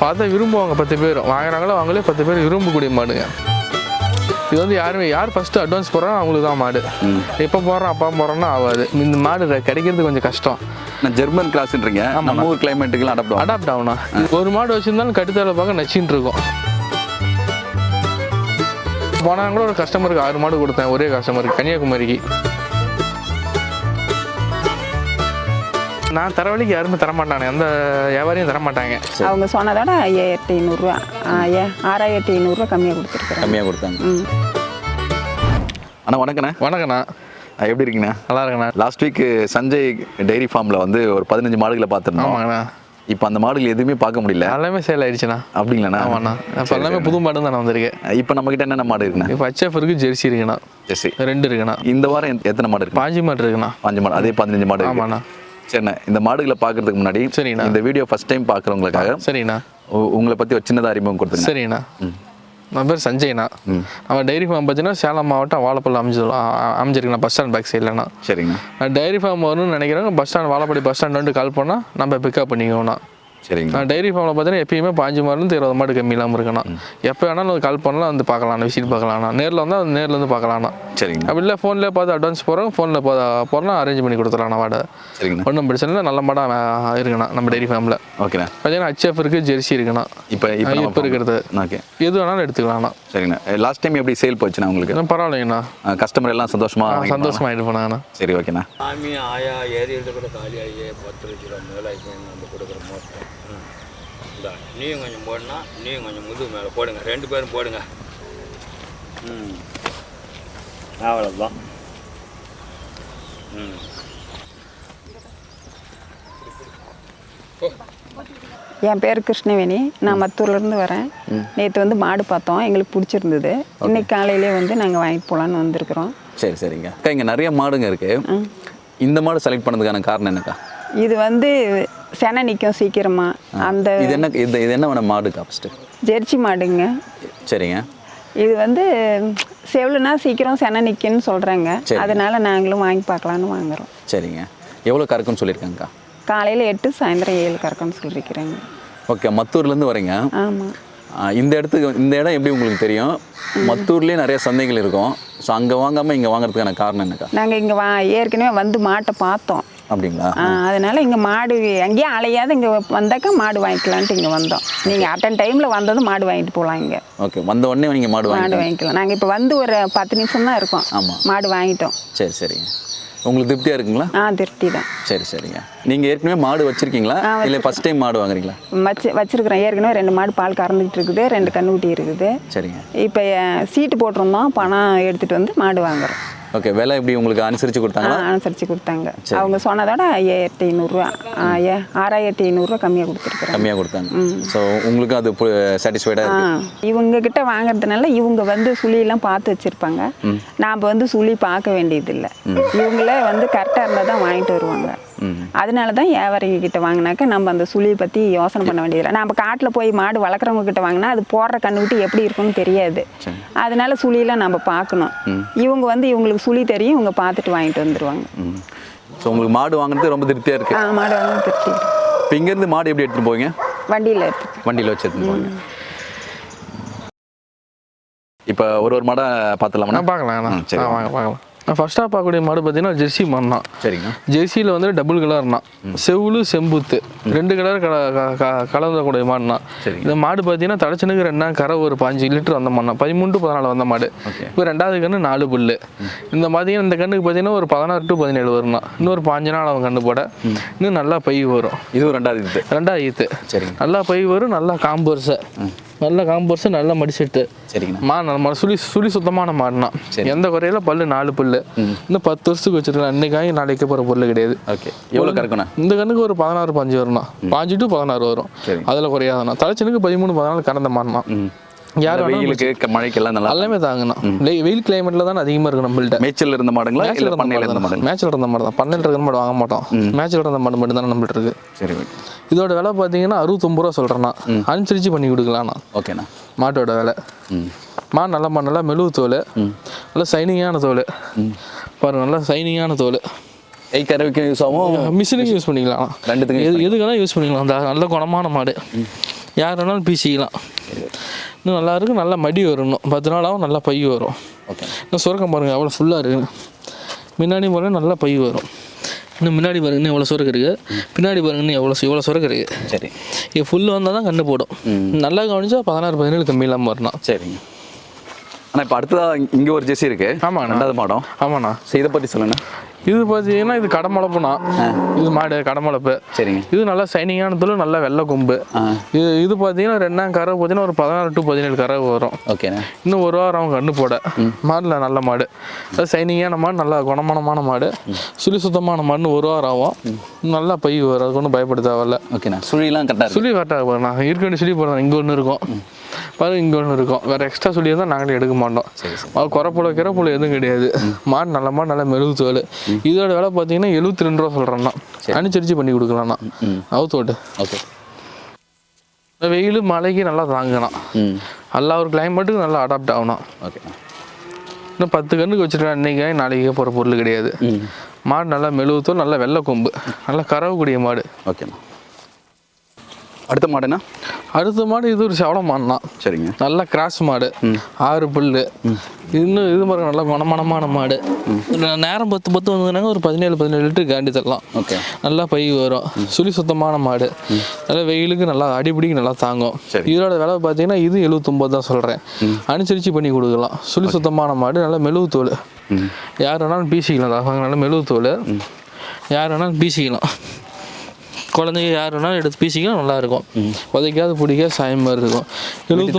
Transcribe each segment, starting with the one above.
பார்த்தா விரும்புவாங்க பத்து பேர். வாங்குறாங்களோ அவங்களே பத்து பேர் விரும்பக்கூடிய மாடுங்க. இது வந்து யாருமே யார் ஃபஸ்ட்டு அட்வான்ஸ் போடுறாங்க அவங்களுக்கு தான் மாடு. எப்போ போடுறோம் அப்பா போடுறோன்னா ஆகாது இந்த மாடு கிடைக்கிறது கொஞ்சம் கஷ்டம். நான் ஜெர்மன் கிளாஸ்ன்றீங்க நம்ம ஊர் கிளைமேட்டுக்குலாம் அடாப்ட் அடாப்ட் ஆகணும் ஒரு மாடு வச்சிருந்தாலும் கட்டுத்தலை பார்க்க நச்சின்னு இருக்கும். போனாங்க கூட ஒரு கஸ்டமருக்கு ஆறு மாடு கொடுத்தேன் ஒரே கஸ்டமருக்கு கன்னியாகுமரிக்கு. நான் தரவழிக்கு யாருமே தரமாட்டானே. எந்த வியாபாரியும் தரமாட்டாங்க. அவங்க சொன்னதோட ஐயாயிரத்தி ஐநூறுரூவா. ஆறாயிரத்தி ஐநூறுரூவா கம்மியாக கொடுத்துருக்குறேன் கம்மியாக கொடுத்தாங்க. அண்ணா வணக்கண்ணே. வணக்கண்ணா. எப்படி இருக்கீங்கண்ணா? நல்லா இருக்கண்ணா. லாஸ்ட் வீக் சஞ்சய் டைரி ஃபார்மில் வந்து ஒரு பதினஞ்சு மாடுகளை பார்த்துருந்தோம். ஆமாங்கண்ணா. இப்போ அந்த மாடுகள் எதுவுமே பார்க்க முடியல. எல்லாமே சேல் ஆயிடுச்சுண்ணா. அப்படிங்களாண்ணா? ஆமாண்ணா. இப்போ எல்லாமே புது மாடு தான் வந்திருக்கேன் இப்போ நம்மக்கிட்ட என்னென்ன மாடு இருக்குண்ணா? இப்போ ஹச்எஃப் இருக்கு ஜெர்சி இருக்குண்ணா. ஜெர்சி ரெண்டு இருக்குண்ணா. இந்த வாரம் எத்த- எத்தனை மாடு இருக்கு பாஞ்சி மாடு இருக்குண்ணா. பாஞ்சு மாடு அதே பதினஞ்சு மாடு. ஆமாண்ணா. சரிண்ணா இந்த மாடுகளை பார்க்கறதுக்கு முன்னாடி சரிண்ணா. இந்த வீடியோ ஃபர்ஸ்ட் டைம் பார்க்குறவங்களுக்காக சரிண்ணா. உங்களை பற்றி ஒரு சின்னதாக அறிமுகம் கொடுத்துங்க சரிண்ணா. என் பேர் சஞ்சய்ண்ணா நம்ம டைரி ஃபார்ம் பார்த்தீங்கன்னா சேலம் மாவட்டம் வாழப்பள்ளி அமைஞ்சு அமைஞ்சிருக்குண்ணா பஸ் ஸ்டாண்ட் பேக் சைட்லண்ணா சரிங்கண்ணா. நான் டைரி ஃபார்ம் வரணும்னு நினைக்கிறேன். Bus stand Vazhapadi bus stand வந்து கால் பண்ணால் நம்ம பிக்கப் பண்ணிக்குவோண்ணா சரிங்க. நான் டைரி ஃபார்மில் பார்த்தீங்கன்னா எப்பயுமே பாஞ்சு மாடுலேருந்து இருபது மாடு கம்மி இல்லாமல் இருக்கேண்ணா. எப்போ வேணாலும் கால் பண்ணலாம் வந்து பார்க்கலாம் விசிட் பார்க்கலாம்ண்ணா நேரில் வந்தால் நேரில் வந்து பார்க்கலாம்ண்ணா சரிங்க. அப்படி இல்லை ஃபோனில் பார்த்து அட்வான்ஸ் போகிறோம் ஃபோனில் போகிறோம் அரேஞ்ச் பண்ணி கொடுத்துடலாம் வாடகை. சரிங்கண்ணா. ஒன்றும் பிரச்சனை இல்லை நல்ல மாடாக இருக்குண்ணா நம்ம டைரி ஃபார்மில் ஓகேண்ணா. பார்த்தீங்கன்னா ஹச்எஃப் இருக்குது ஜெர்சி இருக்குண்ணா. இப்போ இப்போ இருக்கிறது. ஓகே. எது வேணாலும் எடுத்துக்கலாம்ண்ணா சரிங்கண்ணா. லாஸ்ட் டைம் எப்படி சேல் போச்சுண்ணா உங்களுக்கு? பரவாயில்லைங்கண்ணா. கஸ்டமர் எல்லாம் சந்தோஷமா வாங்கிட்டு சந்தோஷமா இது பண்ணாங்கண்ணா போனாங்களா? சரி ஓகேண்ணா. சாமி ஆயா ஏரியில் கூட காலியாகி பத்து லட்ச ரூபா மேலாகி நம்ம கொடுக்குற மொத்தம் ம் இந்தா நீயும் கொஞ்சம் போடணும் நீயும் கொஞ்சம் முதுகு மேலே போடுங்க. ரெண்டு பேரும் போடுங்க. ம். அவ்வளோதான் ம். என் பேர் கிருஷ்ணவேணி. நான் மத்தூர்லேருந்து வரேன். நேற்று வந்து மாடு பார்த்தோம். எங்களுக்கு பிடிச்சிருந்தது. இன்னைக்கு காலையிலே வந்து நாங்கள் வாங்கிட்டு போகலான்னு வந்திருக்கிறோம். சரி சரிங்க. அக்கா இங்கே நிறைய மாடுங்க இருக்கு. இந்த மாடு செலக்ட் பண்ணதுக்கான காரணம் என்னக்கா? இது வந்து செனை நிற்கும் சீக்கிரமாக அந்த இது என்ன இது இது என்ன வேணா மாடுக்கா ஃபஸ்ட்டு ஜெர்சி மாடுங்க. சரிங்க. இது வந்து செவலுனா சீக்கிரம் செனை நிற்குன்னு சொல்கிறாங்க. அதனால நாங்களும் வாங்கி பார்க்கலான்னு வாங்குறோம். சரிங்க. எவ்வளோ கறக்குன்னு சொல்லியிருக்காங்கக்கா காலையில் எட்டு சாயந்தரம் ஏழு கறக்குன்னு சொல்லியிருக்கிறாங்க. ஓகே மத்தூர்லேருந்து வரீங்க. ஆமாம் இந்த இடத்துக்கு இந்த இடம் எப்படி உங்களுக்கு தெரியும்? மத்தூர்லேயே நிறைய சந்தைகள் இருக்கும். ஸோ அங்கே வாங்காமல் இங்கே வாங்குறதுக்கான காரணம் என்னக்கா? நாங்கள் இங்கே வா ஏற்கனவே வந்து மாட்டை பார்த்தோம். அப்படிங்களா? ஆ, அதனால இங்கே மாடு எங்கேயும் அலையாத இங்கே வந்தாக்கா மாடு வாங்கிக்கலான்ட்டு இங்கே வந்தோம். நீங்கள் அட்டன் டைமில் வந்ததும் மாடு வாங்கிட்டு போகலாம் இங்கே. ஓகே வந்த உடனே நீங்கள் மாடு மாடு வாங்கிக்கலாம். நாங்கள் இப்போ வந்து ஒரு பத்து நிமிஷம் தான் இருக்கோம். ஆமாம். மாடு வாங்கிட்டோம். சரி சரிங்க. உங்களுக்கு திருப்தியாக இருக்குங்களா? ஆ திருப்தி தான். சரி சரிங்க. நீங்கள் ஏற்கனவே மாடு வச்சிருக்கீங்களா? இல்லை ஃபஸ்ட் டைம் மாடு வாங்குறீங்களா? வச்சு வச்சுருக்குறோம். ஏற்கனவே ரெண்டு மாடு பால் கறந்துக்கிட்டு இருக்குது ரெண்டு கண்ணுக்குட்டி இருக்குது. சரிங்க. இப்போ சீட்டு போட்டிருந்தோம். பணம் எடுத்துகிட்டு வந்து மாடு வாங்குறோம். ஓகே விலை எப்படி உங்களுக்கு அனுசரித்து ஆ கொடுத்தாங்களா அனுசரித்து கொடுத்தாங்க அவங்க சொன்னதோட ஐயாயிரத்தி ஐநூறுரூவா ஆறாயிரத்தி ஐநூறுரூவா கம்மியாக கொடுத்துருக்குறேன் கம்மியாக கொடுத்தாங்க. ஸோ உங்களுக்கு அது சாட்டிஸ்ஃபைடாக இவங்க கிட்ட வாங்குறதுனால இவங்க வந்து சுழியெல்லாம் பார்த்து வச்சிருப்பாங்க. நாம் வந்து சுழி பார்க்க வேண்டியதில்லை. இவங்களே வந்து கரெக்டாக இருந்தால் தான் வாங்கிட்டு வருவாங்க. அதனால தான் வியாபாரிங்க கிட்ட வாங்கினாக்க நம்ம அந்த சுழியை பற்றி யோசனை பண்ண வேண்டியதில்லை. நம்ம காட்டில் போய் மாடு வளர்க்குறவங்க கிட்ட வாங்கினா அது போடுற கண்ணுக்குட்டி எப்படி இருக்கும்னு தெரியாது. அதனால சுழியெல்லாம் நம்ம பார்க்கணும். இவங்க வந்து இவங்களுக்கு சுழி தெரியும் இவங்க பார்த்துட்டு வாங்கிட்டு வந்துடுவாங்க ம். ஸோ உங்களுக்கு மாடு வாங்குறது ரொம்ப திருப்தியாக இருக்குது ஆ மாடு வாங்க திருப்தி இப்போ இங்கேருந்து மாடு எப்படி எடுத்துகிட்டு போவீங்க? வண்டியில் எடுத்துட்டு வண்டியில் வச்சு எடுத்துகிட்டு போவீங்க. இப்போ ஒரு ஒரு மாடை பார்த்துலாமா நான் பார்க்கலாங்கண்ணா ம், சரி. வாங்க பார்க்கலாம் நான் ஃபஸ்ட்டாக பார்க்கக்கூடிய மாடு பார்த்தீங்கன்னா ஜெர்சி மாடுனா சரிங்க. ஜெர்சியில் வந்து டபுள் கலர்னா செவுளு செம்புத்து. ரெண்டு கலர் கல கலந்தக்கூடிய மாடுனா சரி. இந்த மாடு பார்த்தீங்கன்னா தலைச்சனுக்கு ரெண்டா கரை ஒரு பாஞ்சு லிட்டர் வந்த மாடுனா பதிமூணு டு பதினாலு வந்த மாடு. இப்போ ரெண்டாவது கன்று நாலு புல்லு. இந்த பார்த்தீங்கன்னா இந்த கண்ணுக்கு பார்த்தீங்கன்னா ஒரு பதினாறு டு பதினேழு வரும்னா இன்னொரு பாஞ்சு நாள் அவன் கண்ணு போட. இன்னும் நல்லா பை வரும். இதுவும் ரெண்டாவது இது. ரெண்டாவது ஈத்து சரிங்க. நல்லா பை வரும் நல்லா காம்பர்ஸு நல்ல காம்பர்ஸு நல்ல மடிசெட்டு சரிங்கண்ணா. மா நம்ம சுழி சுழி சுத்தமான மாடுனா எந்த குறையில பல்லு நாலு பல்லு. இன்னும் பத்து வருஷத்துக்கு வச்சிருக்கலாம். இன்னைக்கு வாங்கி நாளைக்கு போகிற பொருள் கிடையாது. ஓகே. எவ்வளோ கறக்கணும் இந்த கண்ணுக்கு ஒரு பதினாறு பஞ்சு வரும்ண்ணா. பாஞ்சு டு பதினாறு வரும். சரி. அதில் குறையாதுண்ணா. தலைச்சனுக்கு பதிமூணு பதினாலு கறந்த மாடுனா யார் வெயிலுக்கு க- மழைக்கெல்லாம் நல்லா எல்லாமே தாங்கணும். வெயில் கிளைமேட்டில் தான் அதிகமாக இருக்கும் நம்மள்ட்ட. மேய்ச்சல் இருந்த மாடுங்களா? இல்லை பண்ணையில் மாடு இருந்த தான். மாடுங்களா? மேட்ச்சில் இருந்த மாடு தான். பண்ணையில் இருக்கிற மாடு வாங்க மாட்டோம். மேட்ச்சில் இருந்த மாடு மட்டும் தான் நம்மள்ட்ட இருக்கு. சரி இதோட விலை பார்த்தீங்கன்னா அறுபத்தொம்பது ரூபா சொல்கிறேன்னா அனுசரித்து பண்ணி கொடுக்கலாம்ண்ணா ஓகேண்ணா. மாட்டோட விலை. ம். மாடு நல்ல மாடு நல்லா மெழுகு தோல். நல்லா சைனிங்கான தோல். பாருங்க நல்லா சைனிங்கான தோல். கை கறவைக்கு யூஸ் ஆகும். மிஷினுக்கு யூஸ் பண்ணிக்கலாம் ரெண்டுத்துக்கும் எது எதுக்கெல்லாம் யூஸ் பண்ணிக்கலாம். அந்த நல்ல குணமான மாடு. யார் வேணாலும் பீசிக்கலாம். இன்னும் நல்லா இருக்கும் நல்லா மடி வரணும். பத்து நாளாகவும் நல்லா பை வரும். ஓகே. இன்னும் சுரக்கம் பாருங்க எவ்வளோ ஃபுல்லாக இருக்குது முன்னாடி பாருங்க நல்லா பை வரும். இன்னும் முன்னாடி பாருங்க இன்னும் எவ்வளோ சுரக்கு இருக்குது பின்னாடி பாருங்க இன்னும் எவ்வளோ இவ்வளோ சுரக்கு இருக்குது சரி. இது ஃபுல்லு வந்தால் தான் கண்ணு போடும். நல்லா கவனிச்சா பதினாறு பதினேழு கம்மி இல்லாமல் வரணும். சரிங்க. அண்ணா இப்போ அடுத்ததா இங்கே ஒரு ஜெர்சி இருக்கு. ஆமாண்ணா. ரெண்டாவது மாடம் ஆமாண்ணா. சரி இதை பற்றி சொல்லுண்ணா இது பார்த்தீங்கன்னா இது கடமளப்புண்ணா. இது மாடு கடமளப்பு. சரிங்க. இது நல்லா சைனிங்கான தோல் நல்லா வெள்ளை கொம்பு. இது இது பார்த்தீங்கன்னா ரெண்டாம் கறவை பார்த்தீங்கன்னா ஒரு பதினாறு டு பதினேழு கறவை வரும். ஓகேண்ணா. இன்னும் ஒரு வாரம் அவங்க கண்ணு போட. மாடில் நல்ல மாடு. சைனிங்கான மாடு நல்லா குணமானமான மாடு. சுழி சுத்தமான மாடுன்னு ஒரு வாரம் ஆகும். நல்லா பை வரும் அதுக்கு ஒன்றும் பயப்பட தேவையில்ல. ஓகேண்ணா. சுழிலாம் கரெக்டாக சுழி கரெக்டாக நான் இருக்க வேண்டிய சுழி போடுறேன். இங்கே ஒன்று இருக்கும். பாருங்க இங்கே ஒன்று இருக்கும். வேறு எக்ஸ்ட்ரா சுழி இருந்தால் நாங்களே எடுக்க மாட்டோம். அது குறப்புல கிறப்புல எதுவும் கிடையாது. மாடு நல்ல மாடு நல்ல மெழுகு தோல். இதோட விலை பார்த்தீங்கன்னா எழுபத்தி ரெண்டு ரூபா சொல்கிறேன்னா அனுசரித்து பண்ணி கொடுக்கலாம்ண்ணா அவுத்தோட்டு ஓகே. வெயில் மழைக்கு நல்லா தாங்கணும் ம். எல்லா ஒரு கிளைமேட்டுக்கு நல்லா அடாப்ட் ஆகணும் ஓகேண்ணா இன்னும் பத்து கண்ணுக்கு வச்சுருக்கேன் அன்றைக்கி நாளைக்கே போகிற பொருள் கிடையாது. மாடு நல்லா மெழுகுத்தோல் நல்லா வெள்ளை கொம்பு. நல்லா கறவக்கூடிய மாடு. ஓகேண்ணா அடுத்த மாடுண்ணா அடுத்த மாடு இது ஒரு செவல மாடுனா சரிங்க. நல்ல கிராஸ் மாடு. ஆறு புல்லு. இன்னும் இது மாதிரி நல்லா குணமானமான மாடு. நேரம் பத்து பத்து வந்ததுனாங்க ஒரு பதினேழு பதினேழு லிட்டர் காண்டி தரலாம். ஓகே. நல்லா பை வரும். சுழி சுத்தமான மாடு. நல்லா வெயிலுக்கு நல்லா அடிப்பிடிக்கு நல்லா தாங்கும். இதோட விலை பார்த்தீங்கன்னா இது எழுபத்தொம்பது தான் சொல்கிறேன் அனுசரித்து பண்ணி கொடுக்கலாம். சுழி சுத்தமான மாடு நல்லா மெழுகு தோல். யார் வேணாலும் பீசிக்கலாம். தாங்க நல்லா மெழுகு தோல். யார் வேணாலும் பீசிக்கலாம். குழந்தைங்க யார் வேணாலும் எடுத்து பீசிக்கலாம் நல்லா இருக்கும் உதைக்காது பிடிக்காது சாயம் மாதிரி இருக்கும்.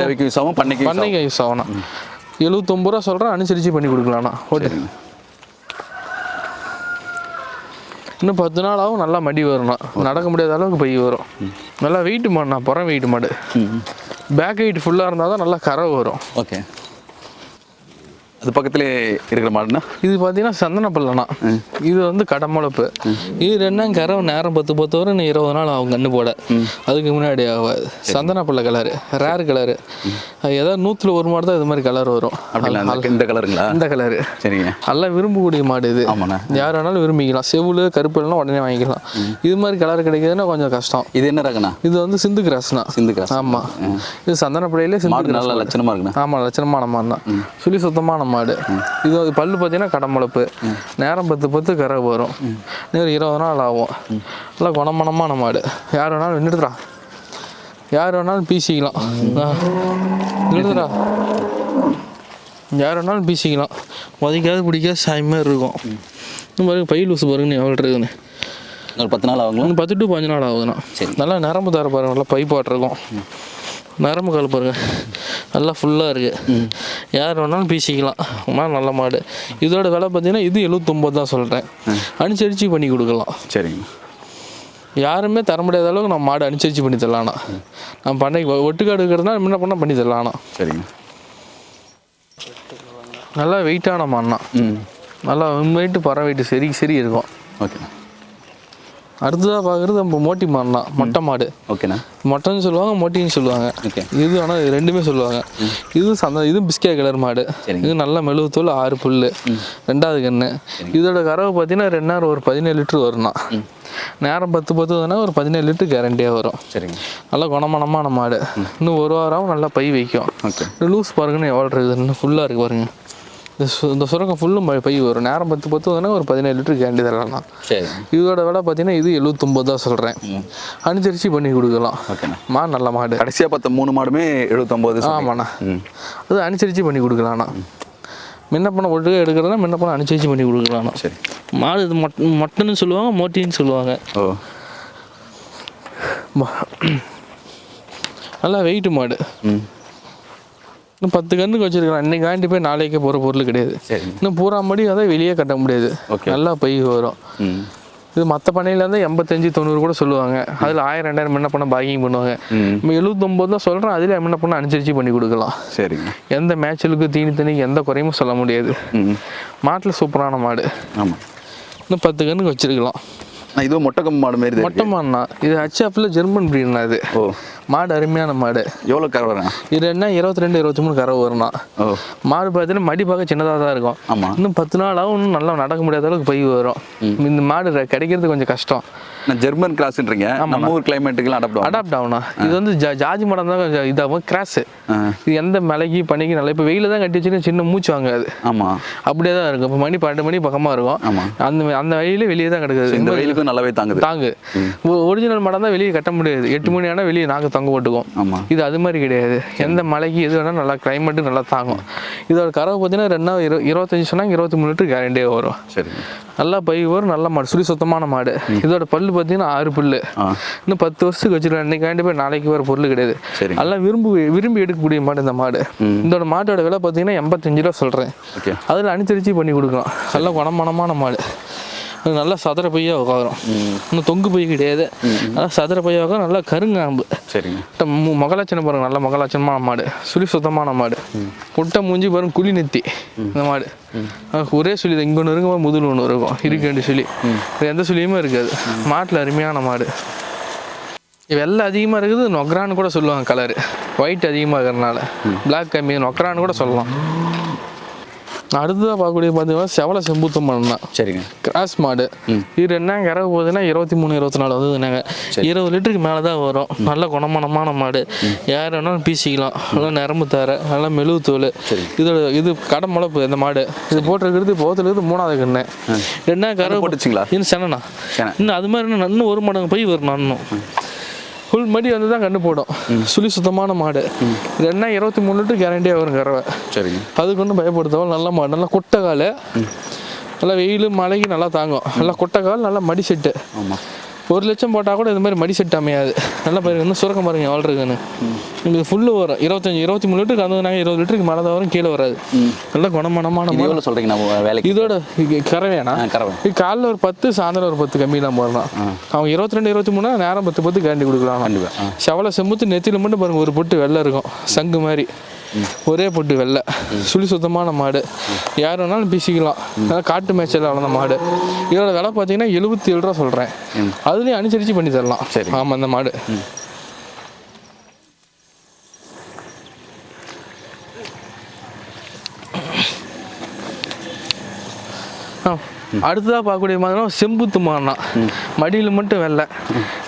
தேவைக்கு யூஸ் ஆகும் பண்ணைக்கு பண்ணைக்கு யூஸ் ஆகணும் எழுபத்தொம்பது ரூபா சொல்கிறேன் அனுசரித்து பண்ணி கொடுக்கலாம்ண்ணா சரிங்க இன்னும் பத்து நாள் ஆகும் நல்லா மடி வரணும் நடக்க முடியாத அளவுக்கு பை வரும். நல்லா வெயிட் மாடுண்ணா புறம் வெயிட் மாடு. பேக் வெயிட் ஃபுல்லாக இருந்தால் தான் நல்லா கரை வரும். ஓகே. அது பக்கத்துலேயே இருக்கிற மாடுண்ணா இது பார்த்தீங்கன்னா சந்தன பல்லண்ணா இது வந்து கடமுளப்பு இது ரெண்டாம் கரை நேரம் பத்து பத்து இன்னும் இருபது நாள் ஆகும் கண்ணு போட. அதுக்கு முன்னாடி ஆகாது சந்தன பல்ல கலரு. Rare colour. ஏதாவது நூற்றுல ஒரு மாடு தான் இது மாதிரி கலர் வரும். இந்த- கலருங்களா? இந்த கலரு. சரிங்க. நல்லா விரும்பக்கூடிய மாடு இது. யார் வேணாலும் விரும்பிக்கலாம். செவுளு கருப்பு எல்லாம் உடனே வாங்கிக்கலாம். இது மாதிரி கலர் கிடைக்குதுன்னா கொஞ்சம் கஷ்டம். இது என்ன ரகண்ணா? இது வந்து சிந்து கிராஸ்னா சிந்து கிராஸ். ஆமாம் இது சந்தனப்படையிலே சிந்து நல்ல லட்சணமாக இருக்குண்ணா? ஆமாம் லட்சணமான மாடு தான் சுழி சுத்தமான மாடு. இது வந்து பல்லு பார்த்தீங்கன்னா கடமுளப்பு நேரம் பத்து பத்து கரை வரும். இன்னும் இருபது நாள் ஆகும். நல்லா குணமனமான மாடு. யார் வேணாலும் நின்றுடுறா. யார் வேணாலும் பீசிக்கலாம். நின்றுடுறா. யார் வேணாலும் பீசிக்கலாம். உதைக்காது பிடிக்காது சாய் மாதிரி இருக்கும். இந்த பாருங்க பை லூசு பாருங்க எவ்வளோ இருக்குன்னு. ஒரு பத்து நாள் ஆகுங்களா? பத்து டு பதினஞ்சு நாள் ஆகுதுண்ணா. சரி. நல்லா நரம்பு தர பாருங்க நல்லா பை இருக்கும். நரம்பு கால் பாருங்க. நல்லா ஃபுல்லாக இருக்குது யார் வேணாலும் பீசிக்கலாம். நல்ல மாடு. இதோட விலை பார்த்தீங்கன்னா இது எழுபத்தொம்போது தான் சொல்கிறேன் அனுசரித்து பண்ணி கொடுக்கலாம். சரிங்க. யாருமே தர முடியாத அளவுக்கு நம்ம மாடு அனுசரித்து பண்ணி தரலாம்ண்ணா பண்ணைக்கு ஒ- ஒட்டுக்காடு இருக்கிறதுனா முன்ன பண்ண பண்ணி தரலாம்ண்ணா சரிங்க. நல்லா வெயிட்டான மாடுண்ணா. நல்லா வெயிட்டு பற வெயிட்டு சரி சரி இருக்கும். ஓகேண்ணா அடுத்ததாக பார்க்குறது நம்ம மோட்டி மாடுண்ணா மொட்டை மாடு. ஓகேண்ணா. மொட்டைன்னு சொல்லுவாங்க மொட்டின்னு சொல்லுவாங்க. ஓகே. இது ஆனால் ரெண்டுமே சொல்லுவாங்க. இது சந்த இது பிஸ்கே கலர் மாடு. இது நல்ல மெழுகு தோல் ஆறு புல் ரெண்டாவது கன்று இதோட கறவை பார்த்தீங்கன்னா ரெண்டு நேரம் ஒரு பதினேழு லிட்டர் வரும்னா நேரம் பத்து பத்து வந்தனா ஒரு பதினேழு லிட்டர் கேரண்டியாக வரும். சரிங்க. நல்லா குணமனமான மாடு. இன்னும் ஒரு வாரம் நல்லா பை வைக்கும். ஓகே. லூஸ் பாருங்கன்னு எவ்வளோ இருக்குது இன்னும் ஃபுல்லாக இருக்குது பாருங்க. இந்த சு இந்த சுரக்கம் ஃபுல்லும் பை வரும் நேரம் பத்து பத்து வந்தனா ஒரு பதினேழு லிட்டர் கேரண்டி தரலாம் சரி. இதோட விலை பார்த்தீங்கன்னா இது எழுபத்தொம்பது தான் சொல்கிறேன் அனுசரித்து பண்ணி கொடுக்கலாம். மாடு நல்ல மாடு. கடைசியாக பார்த்த மூணு மாடுமே எழுபத்தொம்போது ஆமாண்ணா. ம். அது அனுசரித்து பண்ணி கொடுக்கலாண்ணா முன்ன பண்ண ஒட்டுக்க எடுக்கிறதுனா முன்ன பண்ண அனுசரித்து பண்ணி கொடுக்கலாண்ணா சரி. மாடு இது மொட் மொட்டைன்னு சொல்லுவாங்க மோட்டின்னு சொல்லுவாங்க. ஓ. ம- நல்லா வெயிட்டு மாடு. ம். இன்னும் பத்து கண்ணுக்கு வச்சிருக்கலாம் இன்னைக்கு வாங்கிட்டு போய் நாளைக்கே போகிற பொருள் கிடையாது. சரி. இன்னும் பூரா மடி அதை வெளியே கட்ட முடியாது. நல்லா பை வரும். இது மற்ற பண்ணையிலேருந்து எண்பத்தஞ்சு தொண்ணூறு கூட சொல்லுவாங்க. அதில் ஆயிரம் ரெண்டாயிரம் என்ன பண்ண பாக்கிங் பண்ணுவாங்க. நம்ம எழுபத்தொம்போது தான் சொல்கிறேன் அதில் என்ன பண்ண அனுசரித்து பண்ணி கொடுக்கலாம். சரிங்க. எந்த மேட்சலுக்கு தீனி தண்ணிக்கு எந்த குறையும் சொல்ல முடியாது. மாட்டில் சூப்பரான மாடு. ஆமாம் இன்னும் பத்து கண்ணுக்கு வச்சிருக்கலாம். நான் இதுவும் மொட்டை கம்பு மாடு மாதிரி மொட்டை மாடுனா இது ஹச்எஃப்ல ஜெர்மன் பிரீட்னா இது. ஓ. மாடு அருமையான மாடு. எவ்வளோ கரை வரேன் இது என்ன? இருபத்தி ரெண்டு இருபத்தி மூணு கறவை வரும்னா ஓ. மாடு பார்த்தீங்கன்னா மடி பார்க்க சின்னதாக தான் இருக்கும். ஆமாம் இன்னும் பத்து நாள் ஆகும் இன்னும் நல்லா நடக்க முடியாத அளவுக்கு பை வரும். இந்த மாடு கிடைக்கிறது கொஞ்சம் கஷ்டம். நான் ஜெர்மன் கிராஸ்ன்றீங்க நம்ம ஊர் கிளைமேட்டுக்கெல்லாம் அடாப்ட் ஆகும்? அடாப்ட் ஆகணும் இது வந்து ஜா ஜாதி மடம் தான் கொஞ்சம் இதாகும் கிராஸு இது எந்த மலைக்கு பனிக்கு நல்லா இப்போ வெயில தான் கட்டி வச்சுன்னு சின்ன மூச்சு வாங்காது. ஆமாம் அப்படியே தான் இருக்கும். இப்போ மணி பன்னெண்டு மணி பக்கமாக இருக்கும். ஆமாம் அந்த அந்த வழியில வெளியே தான் கிடக்குது. இந்த வெயிலுக்கும் நல்லாவே தாங்குது. தாங்கு. ஒரிஜினல் மடம் தான் வெளியே கட்ட முடியாது. எட்டு மணி ஆனால் வெளியே நாங்கள் தொங்க போட்டுக்கும் ஆமாம் இது அது மாதிரி கிடையாது. எந்த மலைக்கு எது வேணாலும் நல்லா கிளைமேட்டு நல்லா தாங்கும். இதோட கறவை பார்த்தீங்கன்னா ரெண்டா இரு இருபத்தஞ்சு சொன்னாங்க இருபத்தி மூணு லிட்டர் கேரண்டியே வரும். சரிங்க. நல்லா பை வரும் நல்ல மாடு சுழி சுத்தமான மாடு. இதோட பல்லு பார்த்தீங்கன்னா ஆறு பல்லு. ஆ. இன்னும் பத்து வருஷத்துக்கு வச்சிருக்கேன். இன்னைக்கு வேண்டி போய் நாளைக்கு வர பொருள் கிடையாது. நல்லா விரும்பி விரும்பி எடுக்கக்கூடிய மாடு இந்த மாடு. இதோட மாட்டோட விலை பார்த்தீங்கன்னா எண்பத்தஞ்சு ரூபா சொல்கிறேன் அதில் அனுசரிச்சு பண்ணி கொடுக்கலாம். நல்ல குணமனமான மாடு. அது நல்லா சதுர பையா உட்காரும். இன்னும் தொங்கு பை கிடையாது. நல்லா சதுர பையா உட்காரும் நல்லா கருங்காம்பு. சரிங்க. முட்டை மு முகலாச்சனம் பாருங்க நல்ல முகலாச்சனமான மாடு. சுழி சுத்தமான மாடு. முட்டை மூஞ்சி பாருங்க குழி நெத்தி. இந்த மாடு. ஒரே சுழி தான். இங்கே ஒன்று இருக்கும் முதுல் ஒன்று இருக்கும். இருக்கு ரெண்டு சுழி. எந்த சுழியுமே இருக்காது. மாட்டில் அருமையான மாடு. வெள்ளை அதிகமாக இருக்குது நொக்ரான்னு கூட சொல்லுவாங்க கலரு ஒயிட் அதிகமாக இருக்கிறதுனால. பிளாக் கம்மி நொக்ரான்னு கூட சொல்லலாம். அடுத்ததாக பார்க்கக்கூடிய பார்த்தீங்கன்னா செவலை செம்புத்தம் பண்ணலாம் சரிங்க. கிராஸ் மாடு. இது என்ன கறவை போகுதுன்னா இருபத்தி மூணு இருபத்தி நாலு வந்ததுனாங்க இருபது லிட்டருக்கு மேலே தான் வரும் நல்ல குணமானமான மாடு. யார் வேணாலும் பீசிக்கலாம். நல்லா நரம்பு தர நல்லா மெழுகு தோல். இதோட இது கடை முளப்பு இந்த மாடு. இது போட்டிருக்கிறது இருந்து மூணாவது கண்ணு. என்ன கறவை போட்டுச்சிங்களா? இன்னும் சென்னா செனை. இன்னும் அது மாதிரி இன்னும் ஒரு மடங்கு போய் வரணும் இன்னும். ஃபுல் மடி வந்து தான் கண்ணு போடும். சுழி சுத்தமான மாடு. இது என்ன இருபத்தி மூணு லிட்டர் கேரண்டியாக வரும் கறவை. சரிங்க. அதுக்கு ஒன்றும் பயப்படுத்தவோ? நல்ல மாடு. நல்லா கொட்டை கால். நல்லா வெயில் மழைக்கு நல்லா தாங்கும். நல்லா கொட்டை கால் நல்லா மடி செட்டு. ஆமாம் ஒரு லட்சம் போட்டால் கூட இது மாதிரி மடி செட் அமையாது. நல்லா பாருங்க இன்னும் சுரக்கம் பாருங்க வாழ்றதுன்னு உங்களுக்கு ஃபுல்லு வரும். இருபத்தஞ்சி இருபத்தி மூணு லிட்டருக்கு கந்ததுனாங்க இருபது லிட்டருக்கு மேலே தான் வரும் கீழே வராது. நல்லா குணமனமான இது எவ்வளோ சொல்கிறீங்க நான் வேலைக்கு? இதோட இது கறவையானா கறவை. இது காலைல ஒரு பத்து சாயந்தரம் ஒரு பத்து கம்மி தான் போடலாம். அவங்க இருபத்தி ரெண்டு இருபத்தி மூணு நேரம் பத்து பத்து கேண்டி கொடுக்கலாம். செவலை செம்புத்து நெத்தியில் மட்டும் பாருங்க ஒரு பொட்டு வெள்ளை இருக்கும் சங்கு மாதிரி. ஒரே பொட்டு வெள்ளை. சுழி சுத்தமான மாடு. யார் வேணாலும் பேசிக்கலாம். நல்லா காட்டு மேய்ச்சல் வளர்ந்த மாடு. இதோட விலை பார்த்தீங்கன்னா எழுபத்தி ஏழு ரூபா சொல்கிறேன் அதுலேயும் அனுசரித்து பண்ணி தரலாம். சரி. ஆமாம் அந்த மாடு. ஆ. அடுத்ததாக பார்க்கக்கூடிய மாதிரி செம்புத்து மாடுனா மடியில் மட்டும் வெள்ளை.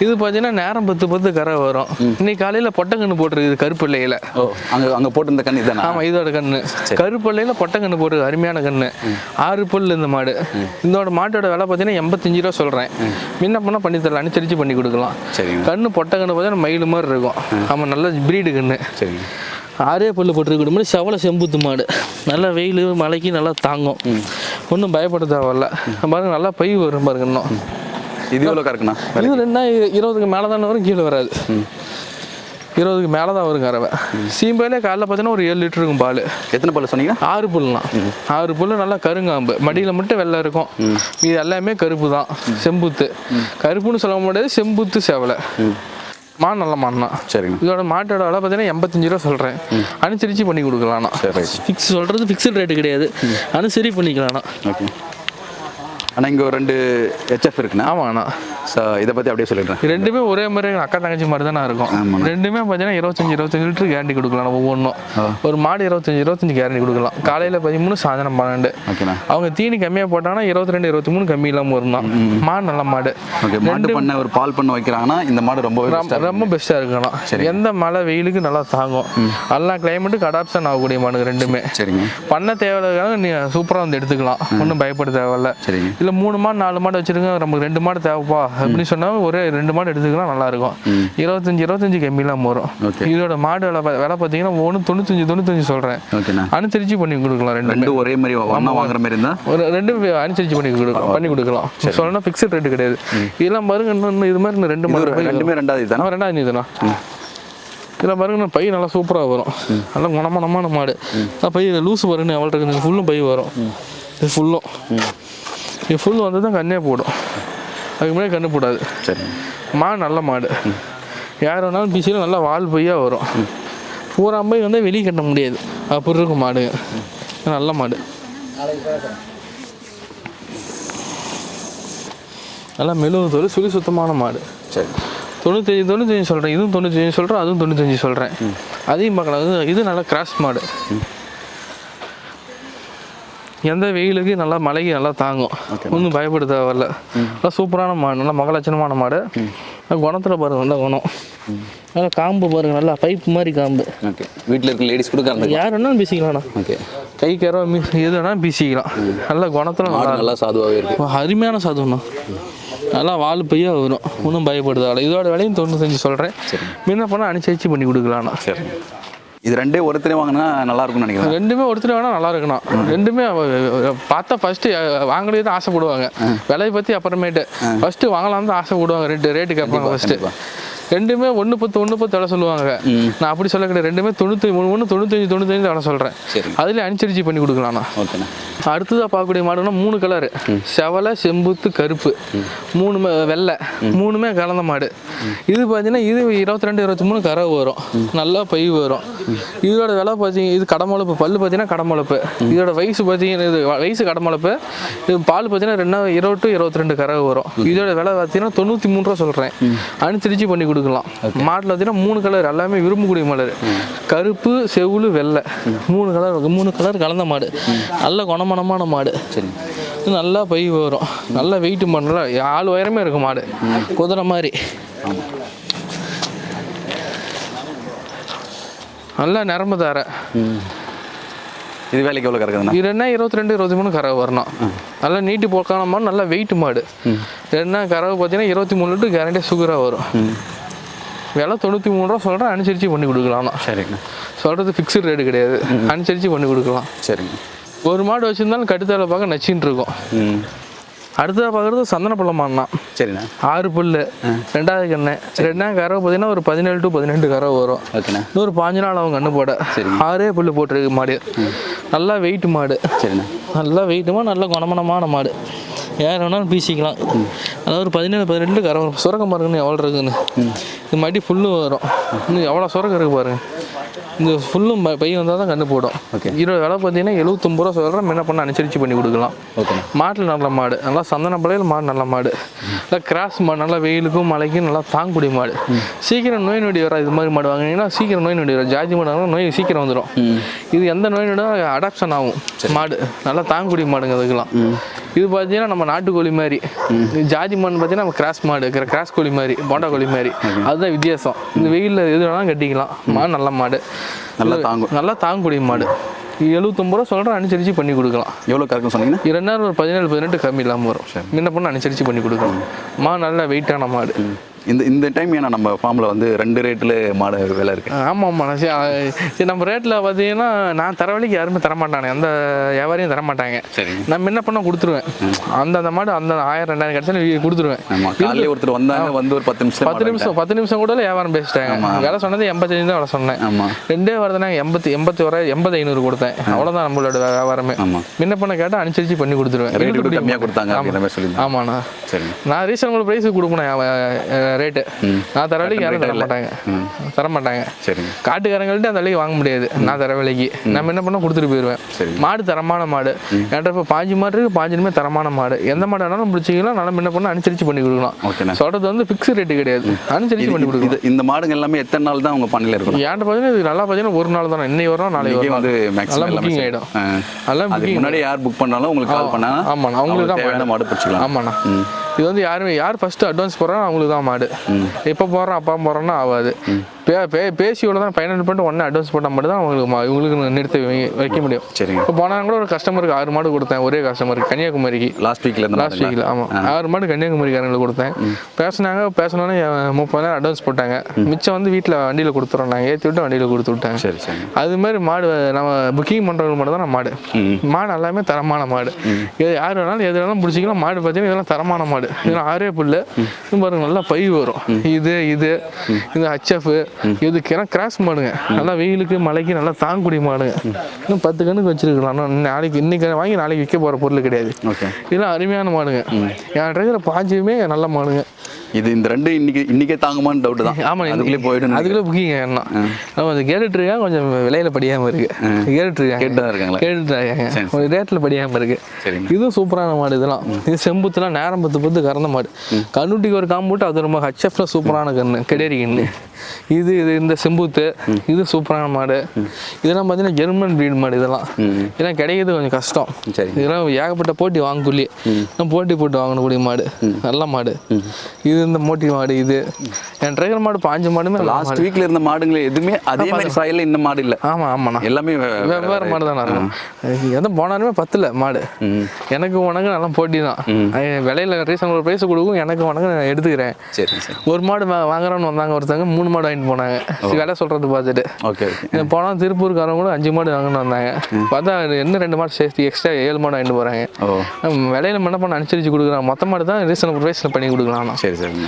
இது பார்த்தீங்கன்னா நேரம் பத்து பத்து கரை வரும். இன்னைக்கு காலையில் பொட்டக்கண்ணு போட்டிருக்குது கருப்பிள்ளையில் ஓ அங்கே அங்கே போட்டிருந்த கண்ணு இதுதானா ஆமாம் இதோட கண்ணு. கருப்பல்லையில் பொட்டக்கண்ணு போட்டு அருமையான கண்ணு. ஆறு பல் இந்த மாடு. இதோட மாட்டோட விலை பார்த்தீங்கன்னா எண்பத்தஞ்சு ரூபா சொல்கிறேன் முன்ன பண்ணால் பண்ணி தரலாம் அனுசரித்து பண்ணி கொடுக்கலாம். கண்ணு பொட்டக்கண்ணு பார்த்தீங்கன்னா மயில் மாதிரி இருக்கும். ஆமாம் நல்ல பிரீடு கண்ணு. சரிங்க ஆறே பல்லு போட்டுருக்க மாதிரி செவலை செம்புத்து மாடு. நல்லா வெயில் மழைக்கு நல்லா தாங்கும். ஒன்றும் பயப்பட தேவையில்ல. பாருங்க நல்லா பை வரும் பாருங்க இன்னும். இது எவ்வளோ கறக்குண்ணா? இது ரெண்டா இருபதுக்கு மேலே தானே வரும் கீழே வராது. இருபதுக்கு மேலே தான் வரும் கறவை. சீம்பையிலே காலைல பார்த்தீங்கன்னா ஒரு ஏழு லிட்டர் இருக்கும் பால். எத்தனை பல்லு சொன்னீங்க? ஆறு புல்லுலாம் ஆறு புல்லு நல்லா கருங்காம்பு. மடியில் மட்டும் வெள்ளை இருக்கும். இது எல்லாமே கருப்பு தான். செம்புத்து. கருப்புன்னு சொல்ல முடியாது செம்புத்து சேவலை. மான் நல்ல மான் தான் சரிங்க. இதோட மாட்டோட விலை பார்த்தீங்கன்னா எண்பத்தஞ்சு ரூபா சொல்கிறேன் அனுசரித்து பண்ணி கொடுக்கலாம்ண்ணா சரி ஃபிக்ஸ் சொல்கிறது ஃபிக்ஸ்டு ரேட்டு கிடையாது. அனுசரி பண்ணிக்கலாம்ண்ணா ஓகே. ஆனால் இங்கே ஒரு ரெண்டு ஹெச்எஃப் இருக்குண்ணா? ஆமாண்ணா. ஸோ இதை பற்றி அப்படியே சொல்லிடுறேன். ரெண்டுமே ஒரே மாதிரி அக்கா தங்கச்சி மாதிரி தானே இருக்கும். ரெண்டுமே பார்த்தீங்கன்னா இருபத்தஞ்சி இருபத்தஞ்சு லிட்டர் கேரண்டி கொடுக்கலாம் ஒவ்வொன்றும் ஒரு மாடு இருபத்தஞ்சி இருபத்தஞ்சு கேரண்டி கொடுக்கலாம். காலையில் பதிமூணு சாயந்தரம் பன்னெண்டு. அவங்க தீனி கம்மியாக போட்டாங்கன்னா இருபத்தி ரெண்டு இருபத்தி மூணு கம்மி இல்லாமல் தான் மாடு நல்ல மாடு. மாட்டு பண்ண ஒரு பால் பண்ண வைக்கிறாங்கன்னா இந்த மாடு ஆ ரொம்ப பெஸ்ட்டாக இருக்கலாம் எந்த மழை வெயிலுக்கு நல்லா தாங்கும். எல்லா கிளைமேட்டுக்கு அடாப்ஷன் ஆகக்கூடிய மாடுங்க ரெண்டுமே. சரிங்க. பண்ண தேவையில்ல நீ சூப்பராக வந்து எடுத்துக்கலாம். ஒன்றும் பயப்பட தேவையில்ல. சரிங்க. இல்லை மூணு மாடு நாலு மாடு வச்சிருங்க. நமக்கு ரெண்டு மாடு தேவைப்பா. அப்படின்னு சொன்னால் ஒரே ரெண்டு மாடு எடுத்துக்கலாம் நல்லா இருக்கும் இருபத்தஞ்சி இருபத்தஞ்சி கம்மிலாம் வரும். இதோட மாடு விலை விலை பார்த்தீங்கன்னா ஒன்று தொண்ணூத்தஞ்சு தொண்ணூத்தஞ்சு சொல்கிறேன் அனுசரித்து பண்ணி கொடுக்கலாம் ரெண்டு ஒரே மாதிரி ஒன்றா வாங்குற மாதிரி இருந்தால் ஒரு ரெண்டு அனுசரிச்சு பண்ணி கொடுக்கலாம் பண்ணி கொடுக்கலாம். சொல்லணும் ஃபிக்ஸட் ரேட்டு கிடையாது. இதெல்லாம் பாருங்க இன்னும் இது மாதிரி ரெண்டு மாடு ரெண்டுமே ரெண்டாவது ஆ ரெண்டாவது இதுண்ணா. இதில் பாருங்க பை நல்லா சூப்பராக வரும். நல்லா குணமனமான மாடு. பை லூஸ் வருன்னு எவ்வளோ இருக்குது ஃபுல்லும் பை வரும். இது ஃபுல்லும் இது ஃபுல் வந்து தான் கண்ணே போடும். அதுக்கு முன்னாடி கண்ணு போடாது. சரிங்க மாடு நல்ல மாடு. யார் வேணாலும் பிசியில் நல்லா வால் பொய்யாக வரும். பூரா போய் வந்து வெளியே கட்ட முடியாது. அப்படி இருக்கும் மாடு. நல்ல மாடு. நல்லா மெழுகு தோல் சுழி சுத்தமான மாடு. சரி. தொண்ணூத்தஞ்சு தொண்ணூத்தஞ்சு சொல்கிறேன் இதுவும் தொண்ணூத்தஞ்சு சொல்கிறேன் அதுவும் தொண்ணூத்தஞ்சு சொல்கிறேன் அதையும் பார்க்கலாம். இது நல்லா கிராஸ் மாடு. எந்த வெயிலுக்கு நல்லா மழைக்கு நல்லா தாங்கும். ஒன்றும் பயப்பட தேவையில்ல நல்லா சூப்பரான மாடு நல்லா மகலட்சணமான மாடு. குணத்தில் பாருங்க நல்ல குணம். நல்லா காம்பு பாருங்க நல்லா பைப் மாதிரி காம்பு. ஓகே. வீட்டில் இருக்க லேடிஸ் கூட கறந்து யார் வேணாலும் பீசிக்கலாம்ண்ணா ஓகே. கை கரவ மீஸ் எது வேணாலும் பீசிக்கலாம் நல்ல குணத்தில் நல்லா நல்லா சாதுவாகவே இருக்கு. இருக்கும். அருமையான சாதுவண்ணா நல்லா வால் பையா வரும். ஒன்றும் பயப்படுதால இதோட விலையும் தொண்ணூத்தஞ்சு சொல்கிறேன் முன்ன பண்ணால் அனுசரிச்சு பண்ணி கொடுக்கலாம்ண்ணா. சரி. இது ரெண்டே ஒருத்தரே வாங்கினா நல்லா இருக்கும்னு நினைக்கிறேன். ரெண்டுமே ஒருத்தர் வேணா நல்லா இருக்கணும் ரெண்டுமே பார்த்தா ஃபர்ஸ்ட் வாங்கலே தான் ஆசைப்படுவாங்க. விலையை பற்றி அப்புறமேட்டு. ஃபர்ஸ்ட் வாங்கலாம் தான் ஆசைப்படுவாங்க. ரேட்டு ரேட்டு கேட்பாங்க ஃபர்ஸ்ட் ரெண்டுமே ஒன்று பத்து ஒன்று பத்து விலை சொல்லுவாங்க. நான் அப்படி சொல்ல கிடையாது ரெண்டுமே தொண்ணூற்றி மூணு ஒன்று தொண்ணூத்தஞ்சு தொண்ணூத்தஞ்சு விலை சொல்கிறேன் சரி அதுலேயே அனுசரிச்சு பண்ணி கொடுக்கலாம்ண்ணா ஓகேண்ணா. அடுத்ததாக பார்க்கக்கூடிய மாடுனா மூணு கலரு செவலை செம்புத்து கருப்பு. மூணுமே வெள்ளை. மூணுமே கலந்த மாடு. இது பார்த்தீங்கன்னா இது இருபத்தி ரெண்டு இருபத்தி மூணு கறவை வரும். நல்லா பை வரும். இதோட விலை பார்த்தீங்க இது கடமளப்பு பல்லு பார்த்தீங்கன்னா கடமளப்பு இதோட வயசு பார்த்தீங்கன்னா இது வயசு கடமளப்பு இது பால் பார்த்தீங்கன்னா ரெண்டா இருபது டு இருபத்தி ரெண்டு கறவை வரும். இதோட விலை பார்த்தீங்கன்னா தொண்ணூற்றி மூணு ரூபா சொல்கிறேன் அனுசரிச்சு பண்ணி கொடுக்கலாம். மாட்டில் பார்த்தீங்கன்னா மூணு கலர் எல்லாமே விரும்பக்கூடிய மலர் கருப்பு செவுளு வெள்ளை. மூணு கலர் மூணு கலர் கலந்த மாடு. நல்ல குணமனமான மாடு. சரி. நல்லா பை வரும். நல்லா வெயிட் பண்ணல ஆள் உயரமே இருக்கும் மாடு. குதிரை மாதிரி. நல்லா நரம்பு தார. இது வேலைக்கு எவ்வளோ கறக்குதுண்ணா இது என்ன? இருபத்தி ரெண்டு இருபத்தி மூணு கறவை வரணும். நல்லா நீட்டு போக்கான மாடு நல்லா வெயிட் மாடு. என்ன? கறவை பார்த்தீங்கன்னா இருபத்தி மூணு லிட்டர் கேரண்டியாக சுகராக வரும். விலை தொண்ணூற்றி மூணு ரூபா சொல்கிறேன் அனுசரித்து பண்ணி கொடுக்கலாம். சரிங்கண்ணா சொல்கிறது ஃபிக்ஸ்டு ரேட்டு கிடையாது. அனுசரித்து பண்ணி கொடுக்கலாம். சரிங்க. ஒரு மாடு வச்சுருந்தாலும் கட்டுத்தலை பார்க்க நச்சின்னு இருக்கும். அடுத்ததாக பார்க்குறது சந்தன தான். சரிண்ணா. ஆறு புல்லு ரெண்டாவது கண்ணு. ரெண்டாவது கறவை பார்த்தீங்கன்னா ஒரு பதினேழு டு பதினெட்டு கறவை வரும். ஓகேண்ணா. இன்னொரு பாஞ்சு நாள் அவங்க கண்ணு போட. ஆறே புல்லு போட்டிருக்கு மாடு. நல்லா வெயிட் மாடு. சரிண்ணா. நல்லா வெயிட்டுமா நல்ல குணமனமான மாடு. யார் வேணாலும் பீசிக்கலாம். அதாவது ஒரு பதினேழு பதினெட்டு கறவை சுரக்கம் பாருங்கன்னு எவ்வளோ இருக்குன்னு. இது மாட்டி ஃபுல்லும் வரும். இன்னும் எவ்வளோ சுரக்கம் இருக்கு பாருங்க இந்த ஃபுல்லும் பை வந்தால் தான் கண்ணு போடும் Okay. இதோட விலை பார்த்தீங்கன்னா எழுபத்தொம்பது ரூபா சொல்கிறேன் என்ன பண்ண அனுசரித்து பண்ணி கொடுக்கலாம். ஓகேண்ணா மாட்டில் நல்ல மாடு. நல்லா சந்தன பழையில் மாடு நல்ல மாடு. நல்லா கிராஸ் மாடு நல்லா வெயிலுக்கும் மழைக்கும் நல்லா தாங்கக்கூடிய மாடு. சீக்கிரம் நோய் நொடி வர இது மாதிரி மாடு வாங்கினீங்கன்னா சீக்கிரம் நோய் நொடி வரும். ஜாதி மாடு வாங்கினா நோய் சீக்கிரம் வந்துடும் இது எந்த நோய் நொடியும் அடாப்ஷன் ஆகும். மாடு. நல்லா தாங்கக்கூடிய மாடுங்க அதுக்கெல்லாம். இது பார்த்தீங்கன்னா நம்ம நாட்டுக்கோழி மாதிரி. ஜாதி மாடு பார்த்தீங்கன்னா நம்ம கிராஸ் மாடு கிராஸ் கோழி மாதிரி போண்டா கோழி மாதிரி. அதுதான் வித்தியாசம். இந்த வெயிலில் எது வேணாலும் கட்டிக்கலாம். மாடு நல்ல மாடு. நல்லா தாங்கும். நல்லா தாங்கக்கூடிய மாடு. எழுபத்தொம்பது ரூபா சொல்கிறேன் அனுசரித்து பண்ணி கொடுக்கலாம். எவ்வளோ கறக்கும் சொன்னீங்கன்னா இரண்டாயிரம் ஒரு பதினேழு பதினெட்டு கம்மி இல்லாமல் வரும். முன்ன பொண்ணு அனுசரித்து பண்ணி கொடுக்கணும் மா. நல்ல வெயிட்டான மாடு. இந்த இந்த டைம் ஏன்னா நம்ம ஃபார்மில் வந்து ரெண்டு ரேட்டில் மாடு விலை இருக்கு. ஆமாம் ஆமாம் சரி நம்ம ரேட்டில் பார்த்தீங்கன்னா நான் தரவழிக்கு யாருமே தரமாட்டானே எந்த வியாபாரியும் தரமாட்டாங்க. சரி நம்ம என்ன பண்ண கொடுத்துருவேன். அந்த அந்த மாடு அந்த ஆயிரம் ரெண்டாயிரம் கிடச்சாலும் கொடுத்துருவேன். காலையில ஒருத்தர் வந்தாங்க வந்து ஒரு பத்து நிமிஷம் பத்து நிமிஷம் பத்து நிமிஷம் கூட வியாபாரம் பேசிட்டாங்க. விலை சொன்னது எண்பத்தஞ்சு தான் விலை சொன்னேன். ஆமாம் ரெண்டே வரதுனா எண்பத்தி எண்பத்தி வர எண்பது ஐநூறு கொடுத்தேன் அவ்வளோதான் நம்மளோட வியாபாரமே. ஆமாம் முன்ன பண்ண கேட்டால் அனுசரித்து பண்ணி கொடுத்துருவேன் ரேட்டு கம்மியாக கொடுத்தாங்க ஆமாண்ணா. சரிங்க. நான் ரீசனபிள் ப்ரைஸுக்கு கொடுப்பேன் ரேட்டு நான் தர விலைக்கு யாரும் தர மாட்டாங்க தர மாட்டாங்க. சரிங்க. காட்டுக்காரங்கள்ட்ட அந்த விலைக்கு வாங்க முடியாது. நான் தர விலைக்கு. நம்ம என்ன பண்ண கொடுத்துட்டு போயிடுவேன். சரி. மாடு தரமான மாடு. என்கிட்ட இப்போ பாஞ்சு மாடு இருக்கு பாஞ்சுமே தரமான மாடு. எந்த மாடு வேணாலும் பிடிச்சிக்கலாம் நம்ம என்ன பண்ண அனுசரிச்சு பண்ணி கொடுக்கலாம். சொல்றது வந்து ஃபிக்ஸ் ரேட்டு கிடையாது. அனுசரிச்சு பண்ணி கொடுக்கலாம். இந்த மாடுங்க எல்லாமே எத்தனை நாள் தான் உங்க பண்ணையில இருக்கணும்? ஏன்ட்ட பார்த்தீங்கன்னா இது நல்லா பார்த்தீங்கன்னா ஒரு நாள் தானே. இன்னைக்கு வரும் நாளைக்கு வரும் வந்து நல்லா மேக்ஸிமம் புக்கிங் சரி. ஆகிடும். அதெல்லாம் முன்னாடி யார் புக் பண்ணாலும் உங்களுக்கு கால் பண்ணா ஆமாண்ணா. அவங்களுக்கு தான் மாடு. பிடிச்சிக்கலாம். ஆமாண்ணா. இது வந்து யாருமே யார் ஃபர்ஸ்ட் அட்வான்ஸ் போடுறாங்க அவங்களுக்கு தான் மாடு. எப்போ போடுறோம் அப்பா போடுறோன்னா ஆகாது. பே பே பேசி இவ்வளோ தான் ஃபைனல் பண்ணிட்டு ஒன்றே அட்வான்ஸ் போட்டால் மட்டும் தான் அவங்களுக்கு இவங்களுக்கு நிறுத்தி வைக்க முடியும். சரிங்க. இப்போ போனால் கூட ஒரு கஸ்டமருக்கு ஆறு மாடு கொடுத்தேன் ஒரே கஸ்டமருக்கு கன்னியாகுமரிக்கு. லாஸ்ட் வீக்ல இருந்து லாஸ்ட் வீக்கில் ஆமாம் ஆறு மாடு கன்னியாகுமரிக்காரங்களுக்கு கொடுத்தேன். பேசினாங்க பேசினோன்னே முப்பதாயிரம் அட்வான்ஸ் போட்டாங்க. மிச்சம் வந்து வீட்டில் வண்டியில் கொடுத்துறோம் நாங்கள் ஏற்றி விட்டு வண்டியில் கொடுத்து விட்டாங்க. சரி சரி. அது மாதிரி மாடு நம்ம புக்கிங் பண்ணுறவங்க மட்டும் தான் மாடு. மாடு எல்லாமே தரமான மாடு. இது யார் வேணாலும் எது வேணாலும் பிடிச்சிக்கலாம். மாடு பார்த்தீங்கன்னா இதெல்லாம் தரமான மாடு. இதெல்லாம் ஆறே புல்லு. இது பாருங்க நல்லா பை வரும். இது இது இது ஹச்எஃப் இது கிராஸ் மாடுங்க. நல்லா வெயிலுக்கு மழைக்கு நல்லா தாங்கக்கூடிய மாடுங்க. இன்னும் பத்து கண்ணுக்கு வச்சிருக்கலாம். நாளைக்கு இன்னைக்கு வாங்கி நாளைக்கு விற்க போகிற பொருள் கிடையாது. இதெல்லாம் அருமையான மாடுங்க. என் இருக்கிற பாஞ்சுமே நல்ல மாடுங்க. இது இந்த ரெண்டு இன்னைக்கு இன்னைக்கே தாங்குமான்னு டவுட் தான். ஆமா அதுக்குள்ளே போயிடும் அதுக்குள்ளே புக்கிங்க என்ன நம்ம அது கேட்டுட்டு இருக்கேன் கொஞ்சம் விலையில படியாம இருக்கு. கேட்டுட்டு இருக்காங்க கேட்டு தான் இருக்காங்களா கேட்டுட்டு இருக்காங்க ஒரு ரேட்டில் படியாம இருக்கு. சரிங்க. இதுவும் சூப்பரான மாடு இதெல்லாம். இது செம்புத்துலாம் நேரம் பத்து பத்து கறந்த மாடு. கண்ணுட்டிக்கு ஒரு காம்பூட்டு அது ரொம்ப ஹச்எஃப்ல சூப்பரான கண்ணு கெடேரி கண்ணு. இது இது இந்த செம்புத்து. இது சூப்பரான மாடு. இதெல்லாம் பார்த்தீங்கன்னா ஜெர்மன் breed மாடு இதெல்லாம். இதெல்லாம் கிடைக்கிறது கொஞ்சம் கஷ்டம். இதெல்லாம் ஏகப்பட்ட போட்டி வாங்கக்குள்ளே போட்டி போட்டு வாங்கக்கூடிய மாடு. நல்ல மாடு. இது இந்த மோட்டி மாடு இது. என் டிரைவர் மாடு பாஞ்சு மாடுமே லாஸ்ட். வீக்ல இருந்த மாடுங்களே எதுவுமே அதே மாதிரி சாயல்ல இந்த மாடு இல்ல. ஆமா ஆமாண்ணா எல்லாமே வெவ்வேறு மாடு தான் இருக்கும் எதுவும் போனாலுமே பத்துல மாடு. எனக்கு உனக்கு நல்லா போட்டி தான். விலையில ரீசனபிள் ப்ரைஸ் கொடுக்கும் எனக்கு உனக்கு நான் எடுத்துக்கிறேன். சரி சரி. ஒரு மாடு வாங்குறோன்னு வந்தாங்க ஒருத்தவங்க மூணு மாடு வாங்கிட்டு போனாங்க. சரி, விலை சொல்றது பார்த்துட்டு. ஓகே போனால் திருப்பூர்காரங்க கூட அஞ்சு மாடு வாங்கிட்டு வந்தாங்க. பார்த்தா இன்னும் ரெண்டு மாடு சேர்த்து எக்ஸ்ட்ரா ஏழு மாடு வாங்கிட்டு போறாங்க. விலையில என்ன பண்ண அனுசரிச்சு கொடுக்குறாங்க மொத்த மாடு தான் ரீசனபிள் ப்ரைஸில் பண்ணி கொடுக்கலாம். சரி. சரிங்க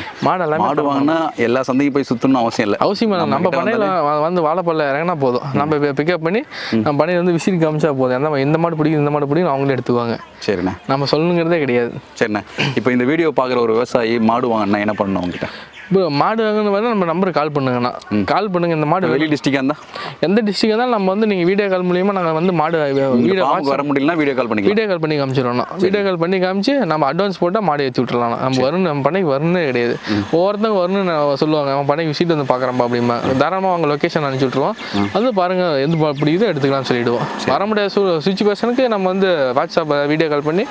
மாடு வாங்கினா எல்லா சந்தைக்கும் போய் சுத்தணும்னு அவசியம் இல்லை. அவசியம் இல்லை. நம்ம பண்ணையில் வந்து வாழைப்பல்ல இறங்கினா போதும். நம்ம பிக்கப் பண்ணி நம்ம பண்ணையில் வந்து விசிறி காமிச்சா போதும். எந்த மா- இந்த மாடு பிடிக்கும் இந்த மாடு பிடிக்கும் அவங்களே எடுத்துக்குவாங்க. சரிண்ணே. நம்ம சொல்லணுங்கிறதே கிடையாது. சரிண்ணே. இப்போ இந்த வீடியோ பார்க்குற ஒரு விவசாயி மாடு வாங்கினா என்ன பண்ணணும் உங்ககிட்ட? இப்போ மாடு வாங்கணும் வந்து நம்ம நம்பருக்கு கால் பண்ணுங்கண்ணா. கால் பண்ணுங்க இந்த மாடு வெளி டிஸ்ட்ரிக்டாக இருந்தால் எந்த டிஸ்ட்ரிக்ட் இருந்தாலும் நம்ம வந்து நீங்கள் வீடியோ கால் மூலியமாக நாங்கள் வந்து மாடு வீடியோ வர முடியலனா வீடியோ கால் பண்ணிக்கலாம். வீடியோ கால் பண்ணி காமிச்சிடணும் வீடியோ கால் பண்ணி காமிச்சு நம்ம அட்வான்ஸ் போட்டால் மாடு ஏற்றி விட்டுறலாம் நம்ம வரும் நம்ம பண்ணைக்கு வரணும்னே கிடையாது. ஒவ்வொருத்தங்க வரணும்னு சொல்லுவாங்க. அவன் பண்ணைக்கு விசிட் வந்து பார்க்குறப்பா அப்படிமா தாராளமாக அவங்க லொக்கேஷன் அனுப்பிச்சி விட்ருவோம் வந்து பாருங்க எந்த பிடிக்குதோ எடுத்துக்கலாம்னு சொல்லிடுவோம். வர முடியாத சு சுச்சுவேஷனுக்கு நம்ம வந்து வாட்ஸ்அப் வீடியோ கால் பண்ணி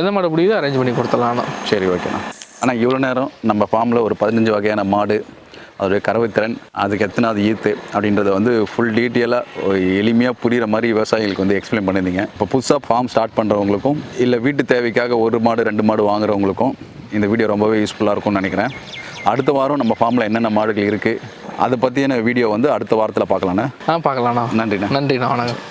எந்த மாடு பிடிக்குதோ அரேஞ்ச் பண்ணி கொடுத்துடலாம் சரி ஓகேண்ணா ஆனால் இவ்வளோ நேரம் நம்ம ஃபார்மில் ஒரு பதினஞ்சு வகையான மாடு அதோடைய கறவைத்திறன் அதுக்கு எத்தனாவது ஈத்து அப்படின்றத வந்து ஃபுல் டீட்டெயிலாக எளிமையாக புரிகிற மாதிரி விவசாயிகளுக்கு வந்து எக்ஸ்பிளைன் பண்ணியிருந்தீங்க. இப்போ புதுசாக ஃபார்ம் ஸ்டார்ட் பண்ணுறவங்களுக்கும் இல்லை வீட்டு தேவைக்காக ஒரு மாடு ரெண்டு மாடு வாங்குறவங்களுக்கும் இந்த வீடியோ ரொம்பவே யூஸ்ஃபுல்லாக இருக்கும்னு நினைக்கிறேன். அடுத்த வாரம் நம்ம ஃபார்மில் என்னென்ன மாடுகள் இருக்குது அதை பற்றியான வீடியோ வந்து அடுத்த வாரத்தில் பார்க்கலாண்ணே ஆ பார்க்கலாம்ண்ணா. நன்றிண்ணே. நன்றிண்ணா வணக்கம்.